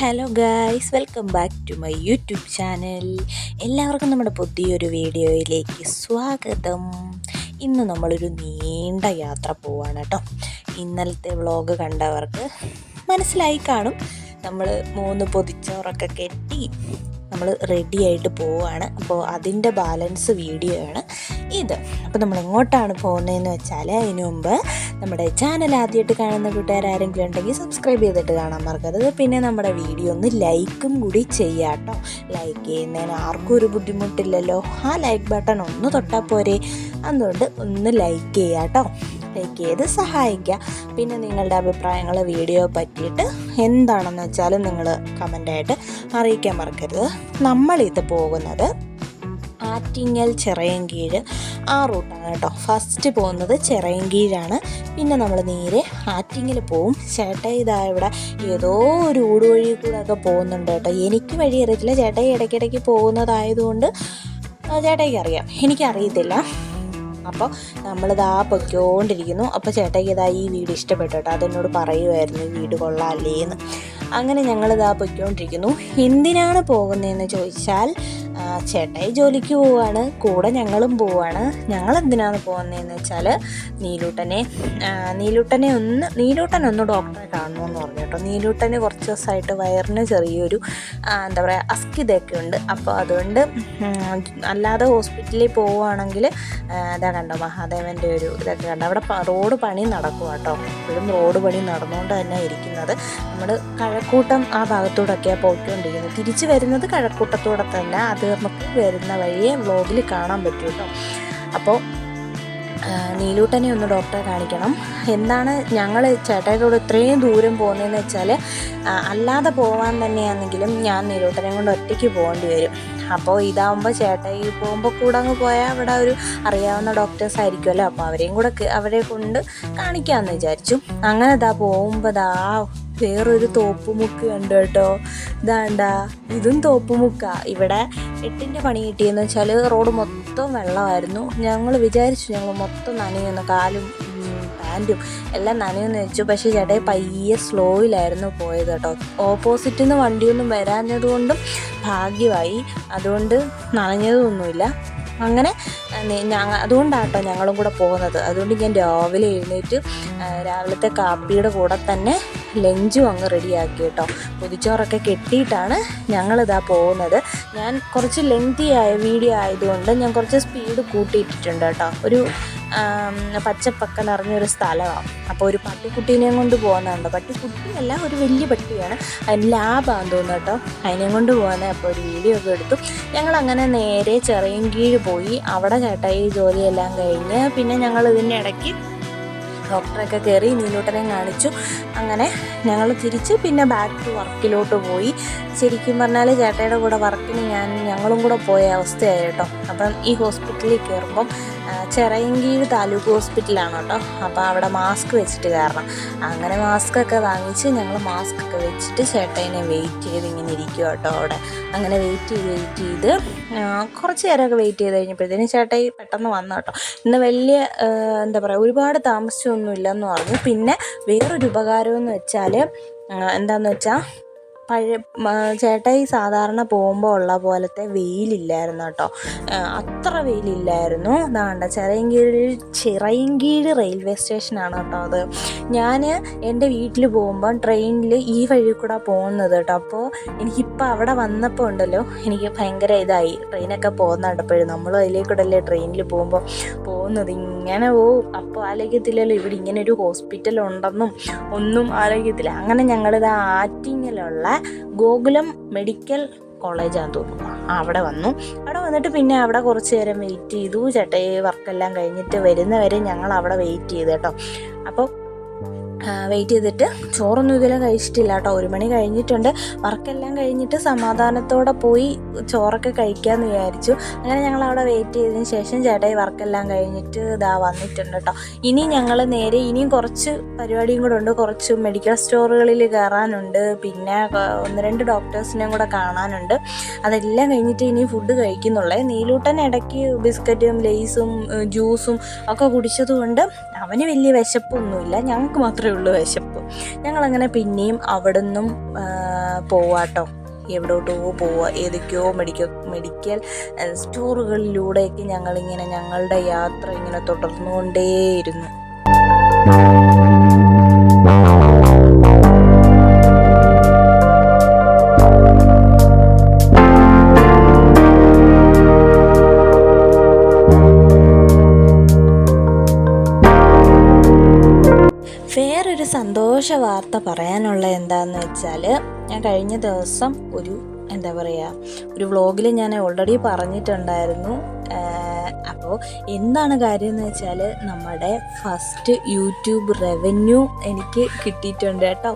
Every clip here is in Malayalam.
Hello guys welcome back to my YouTube channel എല്ലാവർക്കും നമ്മുടെ പുതിയൊരു വീഡിയോയിലേക്ക് സ്വാഗതം. ഇന്ന് നമ്മളൊരു നീണ്ട യാത്ര പോവാണ് കേട്ടോ. ഇന്നലത്തെ വ്ളോഗ് കണ്ടവർക്ക് മനസ്സിലായി കാണും. നമ്മൾ മൂന്ന് പൊതിച്ചോറൊക്കെ കെട്ടി നമ്മൾ റെഡി ആയിട്ട് പോവുകയാണ് അപ്പോൾ അതിന്റെ ബാലൻസ് വീഡിയോ ആണ് ഇത്. അപ്പോൾ നമ്മൾ എങ്ങോട്ടാണ് പോകുന്നതെന്ന് വെച്ചാൽ അതിനു മുമ്പ് നമ്മുടെ ചാനൽ ആദ്യമായിട്ട് കാണുന്ന കൂട്ടുകാരെങ്കിലും ഉണ്ടെങ്കിൽ സബ്സ്ക്രൈബ് ചെയ്തിട്ട് കാണാൻ മറക്കരുത്. പിന്നെ നമ്മുടെ വീഡിയോ ഒന്ന് ലൈക്കും കൂടി ചെയ്യാട്ടോ ലൈക്ക് ചെയ്യുന്നതിന് ആർക്കും ഒരു ബുദ്ധിമുട്ടില്ലല്ലോ. ആ ലൈക്ക് ബട്ടൺ ഒന്ന് തൊട്ടാൽ പോരെ. അതുകൊണ്ട് ഒന്ന് ലൈക്ക് ചെയ്യാം കേട്ടോ ലൈക്ക് ചെയ്ത് സഹായിക്കുക പിന്നെ നിങ്ങളുടെ അഭിപ്രായങ്ങൾ വീഡിയോ പറ്റിയിട്ട് എന്താണെന്ന് വെച്ചാലും നിങ്ങൾ കമന്റായിട്ട് അറിയിക്കാൻ മറക്കരുത്. നമ്മളിത് പോകുന്നത് ആറ്റിങ്ങൽ ചിറയൻകീഴ്. ആ റൂട്ടാണ് കേട്ടോ. ഫസ്റ്റ് പോകുന്നത് ചിറയൻകീഴാണ്. പിന്നെ നമ്മൾ നേരെ ആറ്റിങ്ങൽ പോവും. ചേട്ടൻ ഇതാ ഇവിടെ ഏതോ ഒരു ഊടുവഴി കൂടെ ഒക്കെ പോകുന്നുണ്ട് കേട്ടോ. എനിക്ക് വഴി അറിയത്തില്ല ചേട്ടൻ ഇടയ്ക്കിടയ്ക്ക് പോകുന്നതായതുകൊണ്ട് ചേട്ടയ്ക്ക് അറിയാം. എനിക്കറിയത്തില്ല. അപ്പോൾ നമ്മളിതാ പൊയ്ക്കോണ്ടിരിക്കുന്നു. അപ്പോൾ ചേട്ടയ്ക്ക് ഇതാ ഈ വീട് ഇഷ്ടപ്പെട്ടു കേട്ടോ. അതെന്നോട് പറയുമായിരുന്നു ഈ വീട് കൊള്ളാല്ലേ എന്ന് അങ്ങനെ ഞങ്ങളിതാ പൊയ്ക്കോണ്ടിരിക്കുന്നു. എന്തിനാണ് പോകുന്നതെന്ന് ചോദിച്ചാൽ ആ, ചേട്ടായി ജോലിക്ക് പോവാണ് കൂടെ ഞങ്ങളും പോവാണ്. ഞങ്ങൾ എന്തിനാണ് പോകുന്നതെന്ന് വെച്ചാൽ നീലൂട്ടനെ നീലൂട്ടനെ ഒന്ന് നീലൂട്ടൻ ഒന്ന് ഡോക്ടറെ കാണണമെന്ന് പറഞ്ഞു കേട്ടോ. നീലൂട്ടന് കുറച്ച് ദിവസമായിട്ട് വയറിന് ചെറിയൊരു എന്താ പറയുക അസ്കിതയൊക്കെ ഉണ്ട്. അപ്പോൾ അതുകൊണ്ട് അല്ലാതെ ഹോസ്പിറ്റലിൽ പോവുകയാണെങ്കിൽ ഇതാ കണ്ടോ മഹാദേവന്റെ ഒരു ഇതൊക്കെ കണ്ടോ. അവിടെ റോഡ് പണി നടക്കും കേട്ടോ. ഇപ്പോഴും റോഡ് പണി നടന്നുകൊണ്ട് തന്നെ ഇരിക്കുന്നത്. നമ്മൾ കഴക്കൂട്ടം ആ ഭാഗത്തൂടെയൊക്കെയാണ് പോയിക്കൊണ്ടിരിക്കുന്നത്. തിരിച്ച് വരുന്നത് കഴക്കൂട്ടത്തൂടെ തന്നെ അത് നമുക്ക് വരുന്ന വഴിയെ വ്ലോഗിൽ കാണാൻ പറ്റും കേട്ടോ അപ്പോൾ നീലൂട്ടനെ ഒന്ന് ഡോക്ടറെ കാണിക്കണം. എന്താണ് ഞങ്ങൾ ചേട്ടായിയുടെ കൂടെ ഇത്രയും ദൂരം പോകുന്നതെന്ന് വെച്ചാൽ അല്ലാതെ പോകാൻ തന്നെയാണെങ്കിലും ഞാൻ നീലൂട്ടനെ കൊണ്ട് ഒറ്റയ്ക്ക് പോകേണ്ടി വരും. അപ്പോൾ ഇതാവുമ്പോൾ ചേട്ടായി പോകുമ്പോൾ കൂടെ അങ്ങ് പോയാൽ അവിടെ ഒരു അറിയാവുന്ന ഡോക്ടേഴ്സ് ആയിരിക്കുമല്ലോ. അപ്പോൾ അവരെയും കൂടെ അവരെ കൊണ്ട് കാണിക്കാമെന്ന് വിചാരിച്ചു. അങ്ങനെ ഇതാ പോകുമ്പോൾ ദാ വേറൊരു തോപ്പുമുക്ക് കണ്ടു കേട്ടോ. ഇതാണ്ട ഇതും തോപ്പുമുക്ക. ഇവിടെ എട്ടിന്റെ പണി കിട്ടിയെന്ന് വെച്ചാൽ റോഡ് മൊത്തം വെള്ളമായിരുന്നു. ഞങ്ങൾ വിചാരിച്ചു ഞങ്ങൾ മൊത്തം നനയുന്നു കാലും പാന്റും എല്ലാം നനയെന്ന് വെച്ചു. പക്ഷേ ചേട്ടായി പയ്യെ സ്ലോയിലായിരുന്നു പോയത് കേട്ടോ. ഓപ്പോസിറ്റിൽ നിന്ന് വണ്ടിയൊന്നും വരാഞ്ഞതുകൊണ്ടും ഭാഗ്യമായി. അതുകൊണ്ട് നനഞ്ഞതൊന്നുമില്ല. അങ്ങനെ ഞങ്ങൾ അതുകൊണ്ടാട്ടോ ഞങ്ങളും കൂടെ പോകുന്നത്. അതുകൊണ്ട് ഞാൻ രാവിലെ എഴുന്നേറ്റ് രാവിലത്തെ കാപ്പിയുടെ കൂടെ തന്നെ ലഞ്ചും അങ്ങ് റെഡിയാക്കി കേട്ടോ. പൊതിച്ചോറൊക്കെ കെട്ടിയിട്ടാണ് ഞങ്ങളിതാ പോകുന്നത്. ഞാൻ കുറച്ച് ലെങ്തി ആയ വീഡിയോ ആയതുകൊണ്ട് ഞാൻ കുറച്ച് സ്പീഡ് കൂട്ടിയിട്ടിട്ടുണ്ട് കേട്ടോ. ഒരു പച്ചപ്പക്ക നിറഞ്ഞൊരു സ്ഥലമാണ് അപ്പോൾ ഒരു പട്ടിക്കുട്ടീനെയും കൊണ്ട് പോകുന്നുണ്ട് പട്ടിക്കുട്ടിയല്ല ഒരു വലിയ പട്ടിയാണ്. അതിന് ലാഭമാണെന്ന് തോന്നുന്നു കേട്ടോ. അതിനെയും കൊണ്ട് പോകുന്നത് അപ്പോൾ ഒരു വീഡിയോ ഒക്കെ എടുത്തു. ഞങ്ങൾ അങ്ങനെ നേരെ ചെറിയൻകീഴ് പോയി. അവിടെ ചേട്ടായി ജോലിയെല്ലാം കഴിഞ്ഞ് പിന്നെ ഞങ്ങൾ ഇതിന്റെ ഇടയ്ക്ക് ഡോക്ടറൊക്കെ കയറി നീലോട്ടനെ കാണിച്ചു. അങ്ങനെ ഞങ്ങൾ തിരിച്ച്. പിന്നെ ബാക്ക് ടു വർക്കിലോട്ട് പോയി. ശരിക്കും പറഞ്ഞാൽ ചേട്ടയുടെ കൂടെ വർക്കിന് ഞാൻ ഞങ്ങളും കൂടെ പോയ അവസ്ഥയായി കേട്ടോ. അപ്പം ഈ ഹോസ്പിറ്റലിൽ കയറുമ്പം ചിറയൻകീഴ് താലൂക്ക് ഹോസ്പിറ്റലാണ് കേട്ടോ. അപ്പോൾ അവിടെ മാസ്ക് വെച്ചിട്ട് കയറണം. അങ്ങനെ മാസ്ക് ഒക്കെ വാങ്ങിച്ച് ഞങ്ങൾ മാസ്ക് ഒക്കെ വെച്ചിട്ട് ചേട്ടനെ വെയിറ്റ് ചെയ്ത് ഇങ്ങനെ ഇരിക്കുക കേട്ടോ അവിടെ. അങ്ങനെ വെയിറ്റ് ചെയ്ത് വെയിറ്റ് ചെയ്ത് കുറച്ച് നേരമൊക്കെ വെയിറ്റ് ചെയ്ത് കഴിഞ്ഞപ്പോഴത്തേനും ചേട്ടായി പെട്ടെന്ന് വന്നു കേട്ടോ. ഇന്ന് വലിയ എന്താ പറയുക ഒരുപാട് താമസിച്ചൊന്നും ഇല്ലെന്ന് പറഞ്ഞു. പിന്നെ വേറൊരു ഉപകാരം എന്ന് വെച്ചാൽ എന്താന്ന് വെച്ചാൽ പഴയ ചേട്ടായി സാധാരണ പോകുമ്പോൾ ഉള്ള പോലത്തെ വെയിലില്ലായിരുന്നു കേട്ടോ. അത്ര വെയിലില്ലായിരുന്നു. അതാണ്ട ചിറയൻകീഴ് ചിറയൻകീഴ് റെയിൽവേ സ്റ്റേഷനാണ് കേട്ടോ അത്. ഞാൻ എന്റെ വീട്ടിൽ പോകുമ്പോൾ ട്രെയിനിൽ ഈ വഴി കൂടെ പോകുന്നത് കേട്ടോ. അപ്പോൾ എനിക്കിപ്പോൾ അവിടെ വന്നപ്പോൾ ഉണ്ടല്ലോ എനിക്ക് ഭയങ്കര ഇതായി. ട്രെയിനൊക്കെ പോകുന്ന കണ്ടപ്പോഴും നമ്മളും അതിലേക്കൂടല്ലേ ട്രെയിനിൽ പോകുമ്പോൾ പോകുന്നത്. ഇങ്ങനെ പോവും അപ്പോൾ ആലോചിക്കത്തില്ലല്ലോ ഇവിടെ ഇങ്ങനെ ഒരു ഹോസ്പിറ്റൽ ഉണ്ടെന്നും ഒന്നും ആലോചിക്കത്തില്ല അങ്ങനെ ഞങ്ങളിത് ആറ്റിങ്ങലുള്ള ഗോകുലം മെഡിക്കൽ കോളേജാന്ന് തോന്നുന്നു. അവിടെ വന്നു. അവിടെ വന്നിട്ട് പിന്നെ അവിടെ കുറച്ച് നേരം വെയിറ്റ് ചെയ്തു. ചേട്ടയെ വർക്കെല്ലാം കഴിഞ്ഞിട്ട് വരുന്നവരെ ഞങ്ങൾ അവിടെ വെയിറ്റ് ചെയ്തു കേട്ടോ. അപ്പോൾ വെയിറ്റ് ചെയ്തിട്ട് ചോറൊന്നും ഇതുവരെ കഴിച്ചിട്ടില്ല കേട്ടോ. ഒരു മണി കഴിഞ്ഞിട്ടുണ്ട്. വർക്കെല്ലാം കഴിഞ്ഞിട്ട് സമാധാനത്തോടെ പോയി ചോറൊക്കെ കഴിക്കാമെന്ന് വിചാരിച്ചു. അങ്ങനെ ഞങ്ങൾ അവിടെ വെയിറ്റ് ചെയ്തതിന് ശേഷം ചേട്ടായി വർക്കെല്ലാം കഴിഞ്ഞിട്ട് ഇതാ വന്നിട്ടുണ്ട് കേട്ടോ. ഇനി ഞങ്ങൾ നേരെ ഇനിയും കുറച്ച് പരിപാടിയും കൂടെ ഉണ്ട്. കുറച്ച് മെഡിക്കൽ സ്റ്റോറുകളിൽ കയറാനുണ്ട് പിന്നെ ഒന്ന് രണ്ട് ഡോക്ടേഴ്സിനെയും കൂടെ കാണാനുണ്ട്. അതെല്ലാം കഴിഞ്ഞിട്ട് ഇനി ഫുഡ് കഴിക്കുന്നുള്ളേ. നീലൂട്ടൻ ഇടയ്ക്ക് ബിസ്ക്കറ്റും ലേസും ജ്യൂസും ഒക്കെ കുടിച്ചതുകൊണ്ട് അവന് വലിയ വിശപ്പൊന്നുമില്ല ഞങ്ങൾക്ക് മാത്രമേ ഉള്ളൂ വിശപ്പ്. ഞങ്ങളങ്ങനെ പിന്നെയും അവിടെ നിന്നും പോവാട്ടോ. എവിടോട്ടോ പോവുക ഏതൊക്കെയോ മെഡിക്കൽ മെഡിക്കൽ സ്റ്റോറുകളിലൂടെയൊക്കെ ഞങ്ങളിങ്ങനെ ഞങ്ങളുടെ യാത്ര ഇങ്ങനെ തുടർന്നുകൊണ്ടേയിരുന്നു. സന്തോഷ വാർത്ത പറയാനുള്ള എന്താന്ന് വെച്ചാൽ ഞാൻ കഴിഞ്ഞ ദിവസം ഒരു എന്താ പറയുക ഒരു വ്ളോഗിൽ ഞാൻ ഓൾറെഡി പറഞ്ഞിട്ടുണ്ടായിരുന്നു. അപ്പോൾ എന്താണ് കാര്യം എന്ന് വെച്ചാൽ നമ്മുടെ ഫസ്റ്റ് യൂട്യൂബ് റവന്യൂ എനിക്ക് കിട്ടിയിട്ടുണ്ട് കേട്ടോ.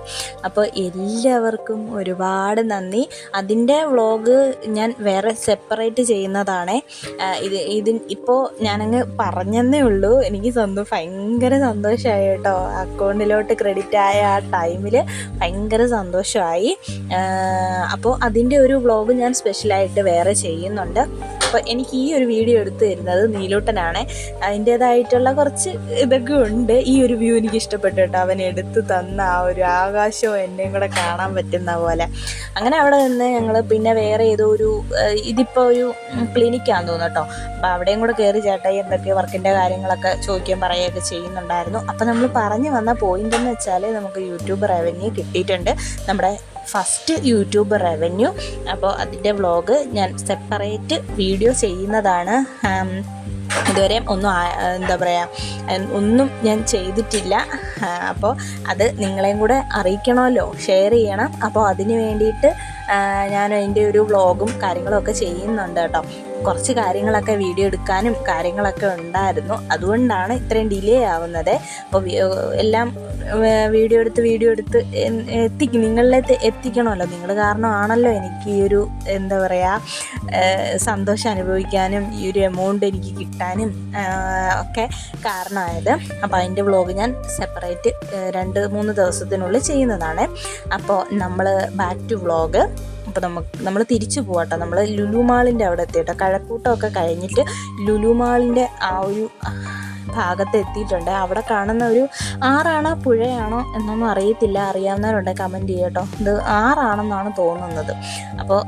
അപ്പോൾ എല്ലാവർക്കും ഒരുപാട് നന്ദി. അതിന്റെ വ്ളോഗ് ഞാൻ വേറെ സെപ്പറേറ്റ് ചെയ്യുന്നതാണ്. ഇത് ഇതിൻ ഇപ്പോൾ ഞാനങ്ങ് പറഞ്ഞതേ ഉള്ളൂ. എനിക്ക് സന്തോഷം ഭയങ്കര സന്തോഷമായി കേട്ടോ. അക്കൗണ്ടിലോട്ട് ക്രെഡിറ്റ് ആയ ആ ടൈമിൽ ഭയങ്കര സന്തോഷമായി അപ്പോൾ അതിന്റെ ഒരു വ്ളോഗ് ഞാൻ സ്പെഷ്യലായിട്ട് വേറെ ചെയ്യുന്നുണ്ട്. അപ്പോൾ എനിക്ക് ഈ ഒരു വീഡിയോ എടുത്തു തരുന്നത് നീലോട്ടനാണ്. അതിന്റേതായിട്ടുള്ള കുറച്ച് ഇതൊക്കെ ഉണ്ട്. ഈ ഒരു വ്യൂ എനിക്ക് ഇഷ്ടപ്പെട്ടു കേട്ടോ. അവൻ എടുത്തു തന്ന ആ ഒരു ആകാശവും എന്നെയും കൂടെ കാണാൻ പറ്റുന്ന പോലെ. അങ്ങനെ അവിടെ നിന്ന് ഞങ്ങൾ പിന്നെ വേറെ ഏതോ ഒരു ഇതിപ്പോൾ ഒരു ക്ലിനിക്കാന്ന് തോന്നുന്നു അപ്പോൾ അവിടെയും കൂടെ കയറി ചേട്ടായി എന്തൊക്കെ വർക്കിന്റെ കാര്യങ്ങളൊക്കെ ചോദിക്കുകയും പറയുകയൊക്കെ ചെയ്യുന്നുണ്ടായിരുന്നു. അപ്പോൾ നമ്മൾ പറഞ്ഞു വന്ന പോയിന്റ് എന്ന് വെച്ചാൽ നമുക്ക് യൂട്യൂബ് റവന്യൂ കിട്ടിയിട്ടുണ്ട്. നമ്മുടെ ഫസ്റ്റ് യൂട്യൂബ് റവന്യൂ അപ്പോൾ അതിന്റെ വ്ലോഗ് ഞാൻ സെപ്പറേറ്റ് വീഡിയോ ചെയ്യുന്നതാണ്. ഇതുവരെ ഒന്നും എന്താ പറയുക ഒന്നും ഞാൻ ചെയ്തിട്ടില്ല. അപ്പോൾ അത് നിങ്ങളെയും കൂടെ അറിയിക്കണമല്ലോ ഷെയർ ചെയ്യണം. അപ്പോൾ അതിന് വേണ്ടിയിട്ട് ഞാൻ അതിന്റെ ഒരു വ്ളോഗും കാര്യങ്ങളും ഒക്കെ ചെയ്യുന്നുണ്ട് കേട്ടോ. കുറച്ച് കാര്യങ്ങളൊക്കെ വീഡിയോ എടുക്കാനും കാര്യങ്ങളൊക്കെ ഉണ്ടായിരുന്നു. അതുകൊണ്ടാണ് ഇത്രയും ഡിലേ ആവുന്നത്. അപ്പോൾ എല്ലാം വീഡിയോ എടുത്ത് വീഡിയോ എടുത്ത് എത്തി എത്തിക്കും നിങ്ങളിലേക്ക് എത്തിക്കണമല്ലോ. നിങ്ങൾ കാരണമാണല്ലോ എനിക്ക് ഈ ഒരു എന്താ പറയുക സന്തോഷം അനുഭവിക്കാനും ഈ ഒരു എമൗണ്ട് എനിക്ക് കിട്ടാനും ഒക്കെ കാരണമായത്. അപ്പോൾ അതിന്റെ വ്ളോഗ് ഞാൻ സെപ്പറേറ്റ് രണ്ട് മൂന്ന് ദിവസത്തിനുള്ളിൽ ചെയ്യുന്നതാണ്. അപ്പോൾ നമ്മൾ ബാക്ക് ടു വ്ളോഗ് അപ്പോൾ നമുക്ക് നമ്മൾ തിരിച്ചു പോവാട്ടോ. നമ്മൾ ലുലു മാളിന്റെ അവിടെ എത്തിയിട്ടോ. കഴക്കൂട്ടമൊക്കെ കഴിഞ്ഞിട്ട് ലുലു മാളിന്റെ ആ ഒരു ഭാഗത്ത് എത്തിയിട്ടുണ്ട്. അവിടെ കാണുന്ന ഒരു ആറാണോ പുഴയാണോ എന്നൊന്നും അറിയത്തില്ല. അറിയാവുന്നവരുണ്ട് കമന്റ് ചെയ്യട്ടോ. ഇത് ആറാണെന്നാണ് തോന്നുന്നത്. അപ്പോൾ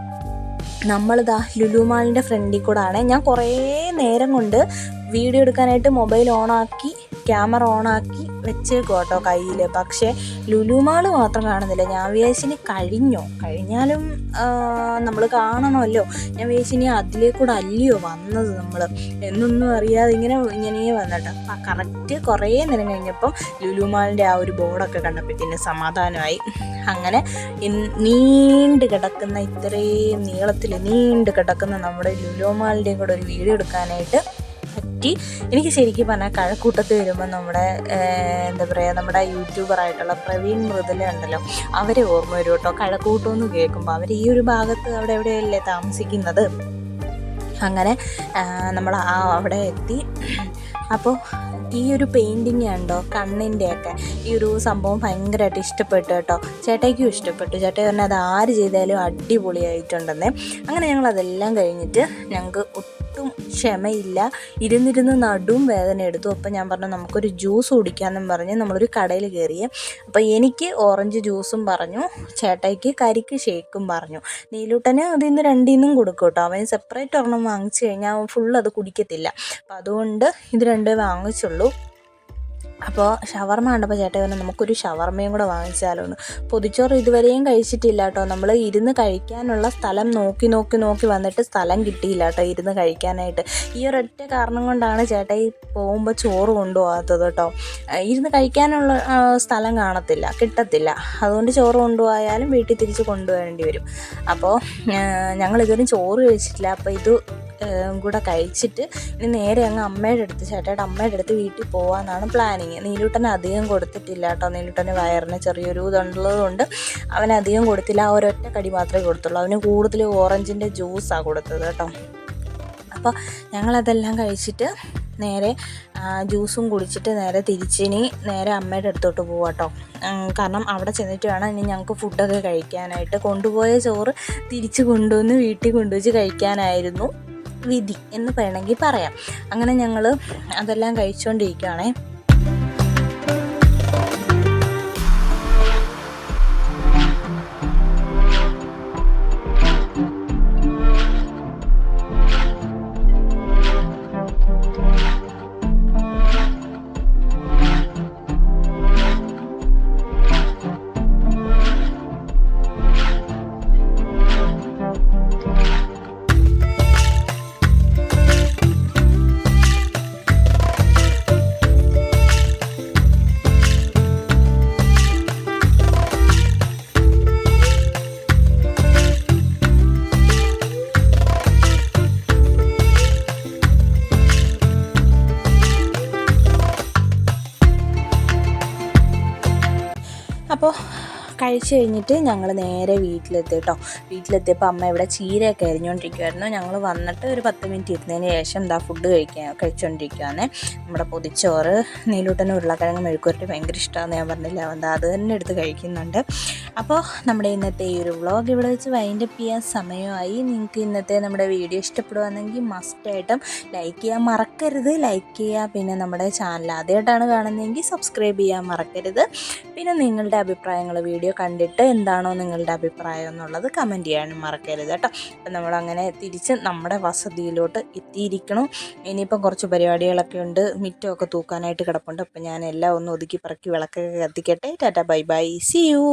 നമ്മളിതാ ലുലു മാളിന്റെ ഫ്രണ്ടിൽ കൂടെ ആണ് ഞാൻ കുറേ നേരം കൊണ്ട് വീഡിയോ എടുക്കാനായിട്ട് മൊബൈൽ ഓണാക്കി ക്യാമറ ഓണാക്കി വെച്ചേക്കും കേട്ടോ കയ്യിൽ പക്ഷേ ലുലുമാൾ മാത്രം കാണുന്നില്ല. ഞാൻ വിചാരിച്ചിനി കഴിഞ്ഞോ? കഴിഞ്ഞാലും നമ്മൾ കാണണമല്ലോ. ഞാൻ വിചാരിച്ചിനി അതിലേ കൂടെ അല്ലയോ വന്നത് നമ്മൾ എന്നൊന്നും അറിയാതെ ഇങ്ങനെ ഇങ്ങനെ വന്നിട്ട്. ആ കറക്റ്റ് കുറേ നേരം കഴിഞ്ഞപ്പം ലുലുമാളിന്റെ ആ ഒരു ബോർഡൊക്കെ കണ്ടപ്പോഴത്തേന് സമാധാനമായി. അങ്ങനെ നീണ്ട് കിടക്കുന്ന ഇത്രയും നീളത്തിൽ നീണ്ട് കിടക്കുന്ന നമ്മുടെ ലുലുമാളിന്റെയും കൂടെ ഒരു വീഡിയോ എടുക്കാനായിട്ട് പറ്റി. എനിക്ക് ശരിക്കും പറഞ്ഞാൽ കഴക്കൂട്ടത്ത് വരുമ്പോൾ നമ്മുടെ എന്താ പറയുക നമ്മുടെ യൂട്യൂബറായിട്ടുള്ള പ്രവീൺ മൃദുല ഉണ്ടല്ലോ അവരെ ഓർമ്മ വരും കേട്ടോ. കഴക്കൂട്ടം എന്ന് കേൾക്കുമ്പോൾ അവർ ഈ ഒരു ഭാഗത്ത് അവിടെ എവിടെയല്ലേ താമസിക്കുന്നത്? അങ്ങനെ നമ്മൾ ആ അവിടെ എത്തി. അപ്പോൾ ഈ ഒരു പെയിന്റിങ് ഉണ്ടോ കണ്ണിന്റെയൊക്കെ ഈ ഒരു സംഭവം ഭയങ്കരമായിട്ട് ഇഷ്ടപ്പെട്ടു കേട്ടോ. ചേട്ടയ്ക്കും ഇഷ്ടപ്പെട്ടു. ചേട്ടയെ പറഞ്ഞാൽ അത് ആര് ചെയ്താലും അടിപൊളിയായിട്ടുണ്ടെന്നേ. അങ്ങനെ ഞങ്ങൾ അതെല്ലാം കഴിഞ്ഞിട്ട് ഞങ്ങൾക്ക് ഒട്ടും ക്ഷമയില്ല. ഇരുന്നിരുന്ന് നടും വേദന എടുത്തു. അപ്പോൾ ഞാൻ പറഞ്ഞു നമുക്കൊരു ജ്യൂസ് കുടിക്കാമെന്നും പറഞ്ഞ് നമ്മളൊരു കടയിൽ കയറിയേ അപ്പോൾ എനിക്ക് ഓറഞ്ച് ജ്യൂസും പറഞ്ഞു ചേട്ടായിക്ക് കരിക്ക് ഷേക്കും പറഞ്ഞു. നീലൂട്ടന് അതിൽ നിന്ന് രണ്ടിൽ നിന്നും കൊടുക്കും കേട്ടോ. അവന് സെപ്പറേറ്റ് ഒരെണ്ണം വാങ്ങിച്ചു കഴിഞ്ഞാൽ അവൻ ഫുൾ അത് കുടിക്കത്തില്ല. അപ്പോൾ അതുകൊണ്ട് ഇത് രണ്ടേ വാങ്ങിച്ചുള്ളൂ. അപ്പോൾ ഷവർമ കണ്ടപ്പോൾ ചേട്ടൻ പറഞ്ഞു നമുക്കൊരു ഷവർമയും കൂടെ വാങ്ങിച്ചാലോ എന്ന് പൊതിച്ചോറ് ഇതുവരെയും കഴിച്ചിട്ടില്ല കേട്ടോ. നമ്മൾ ഇരുന്ന് കഴിക്കാനുള്ള സ്ഥലം നോക്കി നോക്കി നോക്കി വന്നിട്ട് സ്ഥലം കിട്ടിയില്ല കേട്ടോ ഇരുന്ന് കഴിക്കാനായിട്ട്. ഈ ഒരൊറ്റ കാരണം കൊണ്ടാണ് ചേട്ടൻ ഈ പോകുമ്പോൾ ചോറ് കൊണ്ടുപോകാത്തത് കേട്ടോ. ഇരുന്ന് കഴിക്കാനുള്ള സ്ഥലം കാണത്തില്ല കിട്ടത്തില്ല. അതുകൊണ്ട് ചോറ് കൊണ്ടുപോയാലും വീട്ടിൽ തിരിച്ച് കൊണ്ടുപോകേണ്ടി വരും. അപ്പോൾ ഞങ്ങൾ ഇതുവരെയും ചോറ് കഴിച്ചിട്ടില്ല. അപ്പോൾ ഇത് കൂടെ കഴിച്ചിട്ട് ഇനി നേരെ അങ്ങ് അമ്മയുടെ അടുത്ത് ചേട്ടയുടെ അമ്മയുടെ അടുത്ത് വീട്ടിൽ പോകാമെന്നാണ് പ്ലാനിങ് നീലൂട്ടന് അധികം കൊടുത്തിട്ടില്ല കേട്ടോ. നീലൂട്ടന് വയറിന് ചെറിയൊരു ഇതുള്ളത് കൊണ്ട് അവന് അധികം കൊടുത്തില്ല. ആ ഒരൊറ്റ കടി മാത്രമേ കൊടുത്തുള്ളൂ. അവന് കൂടുതൽ ഓറഞ്ചിന്റെ ജ്യൂസാണ് കൊടുത്തത് കേട്ടോ. അപ്പോൾ ഞങ്ങളതെല്ലാം കഴിച്ചിട്ട് നേരെ ജ്യൂസും കുടിച്ചിട്ട് നേരെ തിരിച്ചിനി നേരെ അമ്മയുടെ അടുത്തോട്ട് പോവാം കേട്ടോ. കാരണം അവിടെ ചെന്നിട്ട് വേണം ഇനി ഞങ്ങൾക്ക് ഫുഡൊക്കെ കഴിക്കാനായിട്ട്. കൊണ്ടുപോയ ചോറ് തിരിച്ച് കൊണ്ടുവന്ന് വീട്ടിൽ കൊണ്ടുവച്ച് കഴിക്കാനായിരുന്നു. വിധി എന്ന് വേണമെങ്കിൽ പറയാം. അങ്ങനെ ഞങ്ങൾ അതെല്ലാം കഴിച്ചുകൊണ്ടിരിക്കുകയാണേ കഴിച്ച് കഴിഞ്ഞിട്ട് ഞങ്ങൾ നേരെ വീട്ടിലെത്തി കേട്ടോ വീട്ടിലെത്തിയപ്പോൾ അമ്മ ഇവിടെ ചീരയൊക്കെ അരിഞ്ഞുകൊണ്ടിരിക്കുമായിരുന്നു ഞങ്ങൾ വന്നിട്ട് ഒരു പത്ത് മിനിറ്റ് ഇരുന്നതിന് ശേഷം എന്താ ഫുഡ് കഴിക്കാൻ കഴിച്ചുകൊണ്ടിരിക്കുകയാണ് നമ്മുടെ പൊതിച്ചോറ് നീലൂട്ടനും ഉരുളക്കിഴങ്ങ് മെഴുക്കൂരിട്ട് ഭയങ്കര ഇഷ്ടമാണെന്ന് ഞാൻ പറഞ്ഞില്ല? എന്താ അത് തന്നെ എടുത്ത് കഴിക്കുന്നുണ്ട്. അപ്പോൾ നമ്മുടെ ഇന്നത്തെ ഈ ഒരു വ്ളോഗ് ഇവിടെ വെച്ച് വൈൻഡപ്പ് ചെയ്യാൻ സമയമായി. നിങ്ങൾക്ക് ഇന്നത്തെ നമ്മുടെ വീഡിയോ ഇഷ്ടപ്പെടുകയാണെങ്കിൽ മസ്റ്റായിട്ടും ലൈക്ക് ചെയ്യാൻ മറക്കരുത്. ലൈക്ക് ചെയ്യുക പിന്നെ നമ്മുടെ ചാനൽ ആദ്യമായിട്ടാണ് കാണുന്നതെങ്കിൽ സബ്സ്ക്രൈബ് ചെയ്യാൻ മറക്കരുത്. പിന്നെ നിങ്ങളുടെ അഭിപ്രായങ്ങൾ വീഡിയോ കണ്ടിട്ട് എന്താണോ നിങ്ങളുടെ അഭിപ്രായം എന്നുള്ളത് കമന്റ് ചെയ്യാനും മറക്കരുത് കേട്ടോ. അപ്പം നമ്മളങ്ങനെ തിരിച്ച് നമ്മുടെ വസതിയിലോട്ട് എത്തിയിരിക്കണം. ഇനിയിപ്പം കുറച്ച് പരിപാടികളൊക്കെ ഉണ്ട്. മിറ്റമൊക്കെ തൂക്കാനായിട്ട് കിടപ്പുണ്ട്. അപ്പം ഞാൻ എല്ലാം ഒന്ന് ഒതുക്കി പറക്കി വിളക്കൊക്കെ കത്തിക്കട്ടെ. Tata bye bye. See you